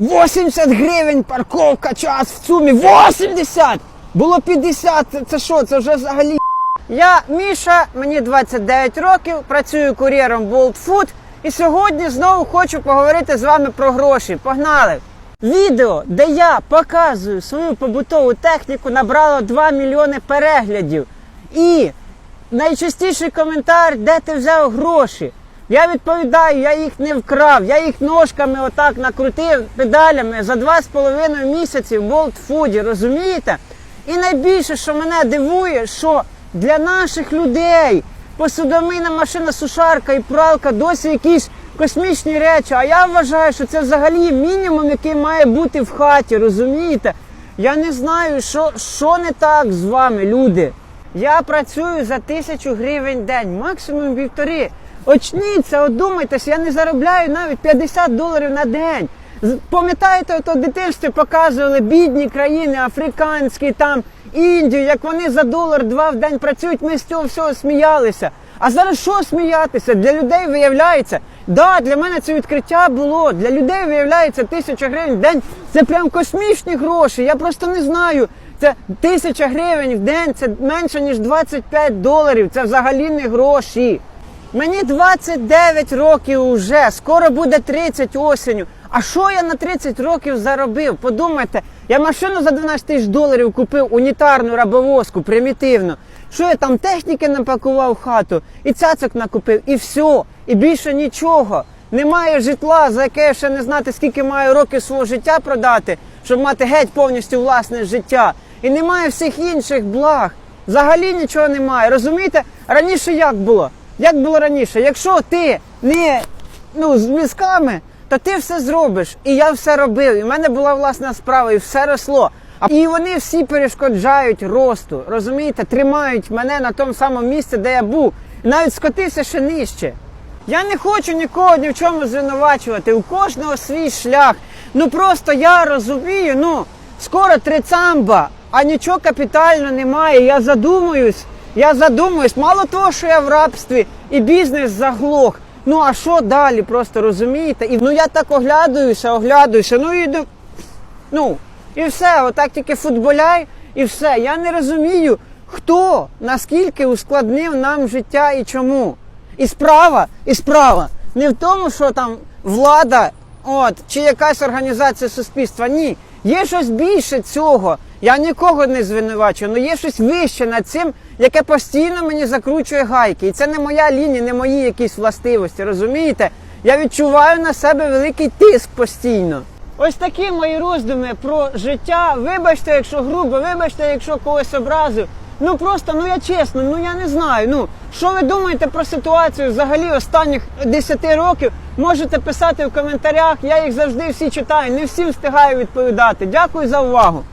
80 гривень парковка, час в сумі. 80! Було 50. Це- що? Це вже взагалі. Я Міша, мені 29 років, працюю кур'єром Bolt Food. І сьогодні знову хочу поговорити з вами про гроші. Погнали! Відео, де я показую свою побутову техніку, набрало 2 мільйони переглядів. І найчастіший коментар, де ти взяв гроші. Я відповідаю, я їх не вкрав, я їх ножками отак накрутив педалями за 2,5 місяці в Food, розумієте? І найбільше, що мене дивує, що для наших людей посудомийна машина, сушарка і пралка досі якісь космічні речі. А я вважаю, що це взагалі мінімум, який має бути в хаті, розумієте? Я не знаю, що, що не так з вами, люди. Я працюю за тисячу гривень день, максимум півтори. Очніться, одумайтесь, я не заробляю навіть 50 доларів на день. Пам'ятаєте, ото в дитинстві показували бідні країни, африканські, там Індію, як вони за долар-два в день працюють, ми з цього всього сміялися. А зараз що сміятися? Для людей виявляється, да, для мене це відкриття було. Для людей виявляється тисяча гривень в день. Це прям космічні гроші. Я просто не знаю. Це тисяча гривень в день, це менше ніж 25 доларів. Це взагалі не гроші. Мені 29 років уже, скоро буде 30 осінню. А що я на 30 років заробив? Подумайте, я машину за 12 тисяч доларів купив, унітарну рабовозку, примітивну. Що я там техніки напакував в хату, і цяцок накупив, і все, і більше нічого. Немає житла, за яке я ще не знати, скільки маю років свого життя продати, щоб мати геть повністю власне життя. І немає всіх інших благ. Взагалі нічого немає. Розумієте? Раніше як було? Як було раніше? Якщо ти не ну, з мізками, то ти все зробиш. І я все робив. І в мене була власна справа, і все росло. І вони всі перешкоджають росту. Розумієте, тримають мене на тому самому місці, де я був. І навіть скотився ще нижче. Я не хочу нікого ні в чому звинувачувати. У кожного свій шлях. Ну просто я розумію, ну скоро трицамба, а нічого капітально немає. Я задумуюсь. Я задумуюсь, мало того, що я в рабстві і бізнес заглох. Ну а що далі? Просто розумієте? І ну я так оглядаюся, оглядаюся. Ну і ну, і все, отак тільки футболяй, і все. Я не розумію, хто наскільки ускладнив нам життя і чому. І справа, і справа. Не в тому, що там влада, от, чи якась організація суспільства. Ні. Є щось більше цього. Я нікого не звинувачую, але є щось вище над цим, яке постійно мені закручує гайки. І це не моя лінія, не мої якісь властивості. Розумієте? Я відчуваю на себе великий тиск постійно. Ось такі мої роздуми про життя. Вибачте, якщо грубо, вибачте, якщо когось образив. Ну просто, ну я чесно, ну я не знаю. Ну що ви думаєте про ситуацію взагалі останніх 10 років? Можете писати в коментарях. Я їх завжди всі читаю. Не всім встигаю відповідати. Дякую за увагу.